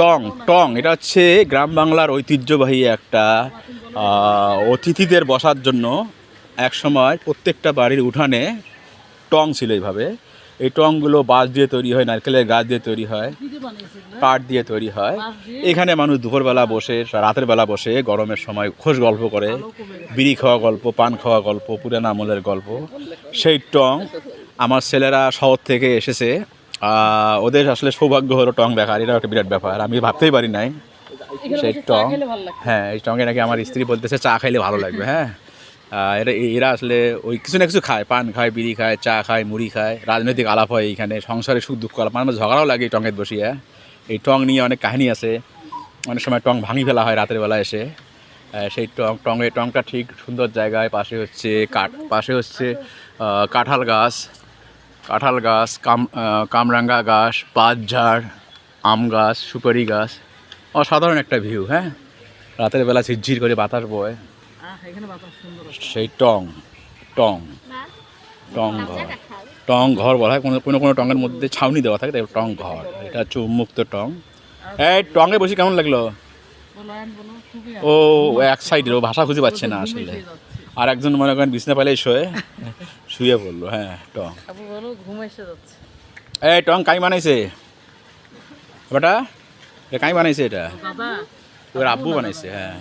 টং টং, এটা হচ্ছে গ্রাম বাংলার ঐতিহ্যবাহী একটা অতিথিদের বসার জন্য এক সময় প্রত্যেকটা বাড়ির উঠানে টং ছিল এইভাবে। এই টংগুলো বাঁশ দিয়ে তৈরি হয়, নারকেলের গাছ দিয়ে তৈরি হয়, কাঠ দিয়ে তৈরি হয়। এখানে মানুষ দুপুরবেলা বসে, রাতের বেলা বসে, গরমের সময় খোশ গল্প করে, বিড়ি খাওয়া গল্প, পান খাওয়া গল্প, পুরান আমলের গল্প। সেই টং আমার ছেলেরা শহর থেকে এসেছে ওদের আসলে সৌভাগ্য হলো টং দেখার এটা একটা বিরাট ব্যাপার। আমি ভাবতেই পারি নাই সেই টং। হ্যাঁ এই টঙে নাকি আমার স্ত্রী বলতেছে চা খাইলে ভালো লাগবে। হ্যাঁ। এরা এরা আসলে ওই কিছু না কিছু খায় পান খায় বিড়ি খায় চা খায় মুড়ি খায় রাজনৈতিক আলাপ হয় এইখানে সংসারে সুখ দুঃখ আলাপ মানে ঝগড়াও লাগে এই টঙের বসিয়ে। এই টং নিয়ে অনেক কাহিনী আছে। অনেক সময় টং ভাঙি ফেলা হয় রাতের বেলা এসে। সেই টং টঙের টংটা ঠিক সুন্দর জায়গায় পাশে হচ্ছে কাঠ পাশে হচ্ছে কাঁঠাল গাছ। কাঁঠাল গাছ কাম কামরাঙ্গা গাছ পাঁচঝাড় আম গাছ সুপারি গাছ অসাধারণ একটা ভিউ হ্যাঁ? রাতের বেলা ঝিরঝির করে বাতাস বয়। সেই টং টং টং ঘর। টং ঘর বলা হয় কোনো কোনো কোনো টঙের মধ্যে ছাউনি দেওয়া থাকে তাই টং ঘর। এটা হচ্ছে উন্মুক্ত টং। এই টঙে বসে কেমন লাগল? ও এক সাইডের ও ভাষা খুঁজে পাচ্ছে না আসলে। আর একজন মনে করেন বিছনা পালে শুয়ে শুয়ে পড়ল হ্যাঁ টং। এই টং কাই বানাইছে? বেটা এ কাই বানাইছে এটা? ওর আব্বু বানাইছে হ্যাঁ।